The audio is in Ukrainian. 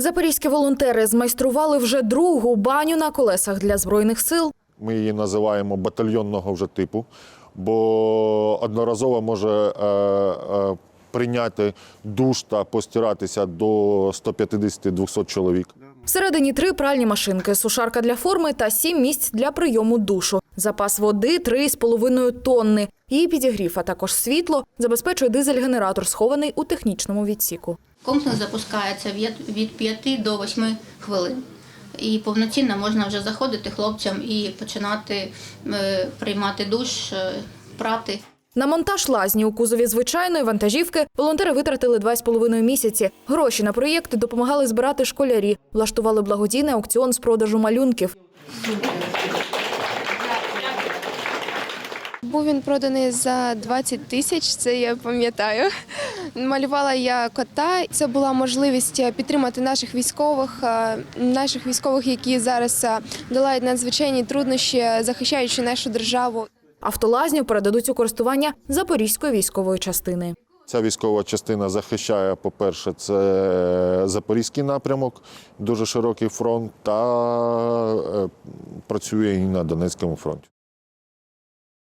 Запорізькі волонтери змайстрували вже другу баню на колесах для збройних сил. Ми її називаємо батальйонного вже типу, бо одноразово може е, е, прийняти душ та постиратися до 150-200 чоловік. Всередині три пральні машинки, сушарка для форми та сім місць для прийому душу. Запас води 3,5 тонни. Її підігрів, а також світло забезпечує дизель-генератор, схований у технічному відсіку. Комплекс запускається від- від 5 до 8 хвилин. І повноцінно можна вже заходити хлопцям і починати е, приймати душ, е, прати. На монтаж лазні у кузові звичайної вантажівки волонтери витратили 2,5 місяці. Гроші на проєкт допомагали збирати школярі, влаштували благодійний аукціон з продажу малюнків. Був він проданий за 20 тисяч, це я пам'ятаю. Малювала я кота. Це була можливість підтримати наших військових, е, наших військових, які зараз е, долають надзвичайні труднощі, захищаючи нашу державу. Автолазню передадуть у користування Запорізької військової частини. Ця військова частина захищає, по-перше, це Запорізький напрямок, дуже широкий фронт, та е, працює і на Донецькому фронті.